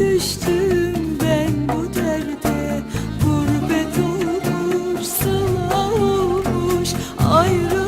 düştüm ben bu derde. Gurbet olmuş, sıla ayrı